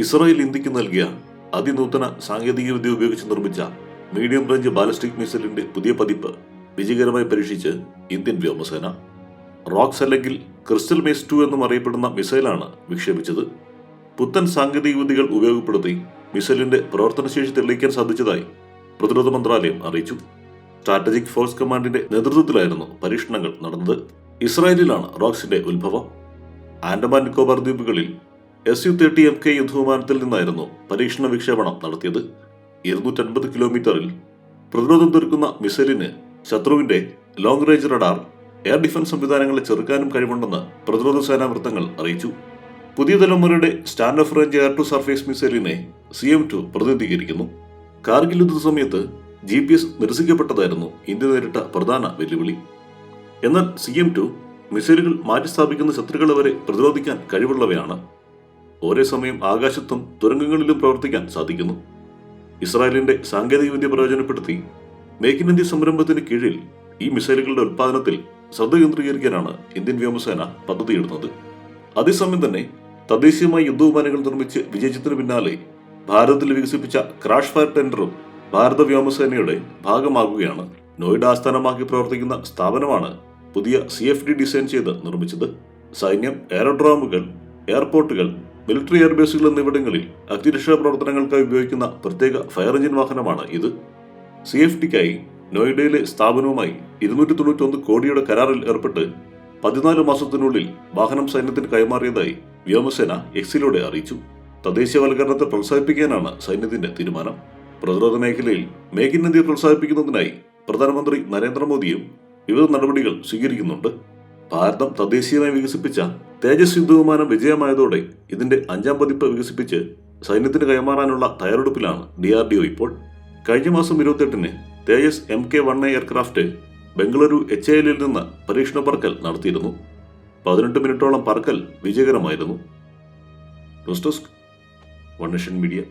Israel ഇന്ത്യയ്ക്ക് നൽകിയ അതിനൂതന സാങ്കേതികവിദ്യ ഉപയോഗിച്ച് നിർമ്മിച്ച മീഡിയം റേഞ്ച് ബാലിസ്റ്റിക് മിസൈലിന്റെ പുതിയ പതിപ്പ് വിജയകരമായി പരീക്ഷിച്ച് ഇന്ത്യൻ വ്യോമസേന. റോക്സ് അല്ലെങ്കിൽ ക്രിസ്റ്റൽ മേസ് ടു എന്നും അറിയപ്പെടുന്ന മിസൈലാണ് വിക്ഷേപിച്ചത്. പുത്തൻ സാങ്കേതികവിദ്യകൾ ഉപയോഗപ്പെടുത്തി മിസൈലിന്റെ പ്രവർത്തനശേഷി തെളിയിക്കാൻ സാധിച്ചതായി പ്രതിരോധ മന്ത്രാലയം അറിയിച്ചു. സ്ട്രാറ്റജിക് ഫോഴ്സ് കമാൻഡിന്റെ നേതൃത്വത്തിലായിരുന്നു പരീക്ഷണങ്ങൾ നടന്നത്. ഇസ്രായേലിലാണ് റോക്സിന്റെ ഉത്ഭവം. ആൻഡമാൻ നിക്കോബാർ ദ്വീപുകളിൽ S U thirty M K യുദ്ധവിമാനത്തിൽ നിന്നായിരുന്നു പരീക്ഷണ വിക്ഷേപണം നടത്തിയത്. ഇരുന്നൂറ്റൻപത് കിലോമീറ്ററിൽ പ്രതിരോധം തീർക്കുന്ന മിസൈലിന് ശത്രുവിന്റെ long range radar air defence സംവിധാനങ്ങളെ ചെറുക്കാനും കഴിവുണ്ടെന്ന് പ്രതിരോധ സേനാ വൃത്തങ്ങൾ അറിയിച്ചു. പുതിയ തലമുറയുടെ stand off range air to surface മിസൈലിനെ C M two പ്രതിനിധീകരിക്കുന്നു. കാർഗിൽ യുദ്ധ സമയത്ത് ജി പി എസ് നിരസിക്കപ്പെട്ടതായിരുന്നു ഇന്ത്യ നേരിട്ട പ്രധാന വെല്ലുവിളി. എന്നാൽ സി എം ടു മിസൈലുകൾ മാറ്റിസ്ഥാപിക്കുന്ന ശത്രുക്കളെ വരെ പ്രതിരോധിക്കാൻ കഴിവുള്ളവയാണ്. ഒരേ സമയം ആകാശത്തും തുരങ്കങ്ങളിലും പ്രവർത്തിക്കാൻ സാധിക്കുന്നു. ഇസ്രായേലിന്റെ സാങ്കേതികവിദ്യ പ്രയോജനപ്പെടുത്തി മേക്ക് ഇൻ ഇന്ത്യ സംരംഭത്തിന് കീഴിൽ ഈ മിസൈലുകളുടെ ഉൽപ്പാദനത്തിൽ ശ്രദ്ധ കേന്ദ്രീകരിക്കാനാണ് ഇന്ത്യൻ വ്യോമസേന പദ്ധതിയിടുന്നത്. അതേസമയം തന്നെ തദ്ദേശീയമായി യുദ്ധവിമാനങ്ങൾ നിർമ്മിച്ച് വിജയിച്ചതിന് പിന്നാലെ ഭാരതത്തിൽ വികസിപ്പിച്ച ക്രാഷ് ഫയർ ടെൻഡറും ഭാരത വ്യോമസേനയുടെ ഭാഗമാകുകയാണ്. നോയിഡ ആസ്ഥാനമാക്കി പ്രവർത്തിക്കുന്ന സ്ഥാപനമാണ് പുതിയ സി ഡിസൈൻ ചെയ്ത് നിർമ്മിച്ചത്. സൈന്യം എയറോഡ്രോമുകൾ എയർപോർട്ടുകൾ മിലിറ്ററി എയർബേസുകൾ എന്നിവിടങ്ങളിൽ അഗ്നിരക്ഷാ പ്രവർത്തനങ്ങൾക്കായി ഉപയോഗിക്കുന്ന പ്രത്യേക ഫയർ എഞ്ചിൻ വാഹനമാണ് ഇത്. സി എഫ് ടിക്കായി നോയിഡയിലെ സ്ഥാപനവുമായി ഇരുന്നൂറ്റി തൊണ്ണൂറ്റി ഒന്ന് കോടിയുടെ കരാറിൽ ഏർപ്പെട്ട് പതിനാല് മാസത്തിനുള്ളിൽ വാഹനം സൈന്യത്തിന് കൈമാറിയതായി വ്യോമസേന എക്സിലൂടെ അറിയിച്ചു. തദ്ദേശീയവൽക്കരണത്തെ പ്രോത്സാഹിപ്പിക്കാനാണ് സൈന്യത്തിന്റെ തീരുമാനം. പ്രതിരോധ മേഖലയിൽ മേക്ക് ഇൻ ഇന്ത്യ പ്രോത്സാഹിപ്പിക്കുന്നതിനായി പ്രധാനമന്ത്രി നരേന്ദ്രമോദിയും വിവിധ നടപടികൾ സ്വീകരിക്കുന്നുണ്ട്. ഭാരതം തദ്ദേശീയമായി വികസിപ്പിച്ച തേജസ് യുദ്ധവിമാനം വിജയമായതോടെ ഇതിന്റെ അഞ്ചാം പതിപ്പ് വികസിപ്പിച്ച് സൈന്യത്തിന് കൈമാറാനുള്ള തയ്യാറെടുപ്പിലാണ് ഡി ആർ ഡി ഒ ഇപ്പോൾ. കഴിഞ്ഞ മാസം ഇരുപത്തെട്ടിന് Tejas M K one aircraft Bengaluru H എല്ലിൽ നിന്ന് പരീക്ഷണ പറക്കൽ നടത്തിയിരുന്നു. പതിനെട്ട് മിനിറ്റോളം പറക്കൽ വിജയകരമായിരുന്നു. News desk one media.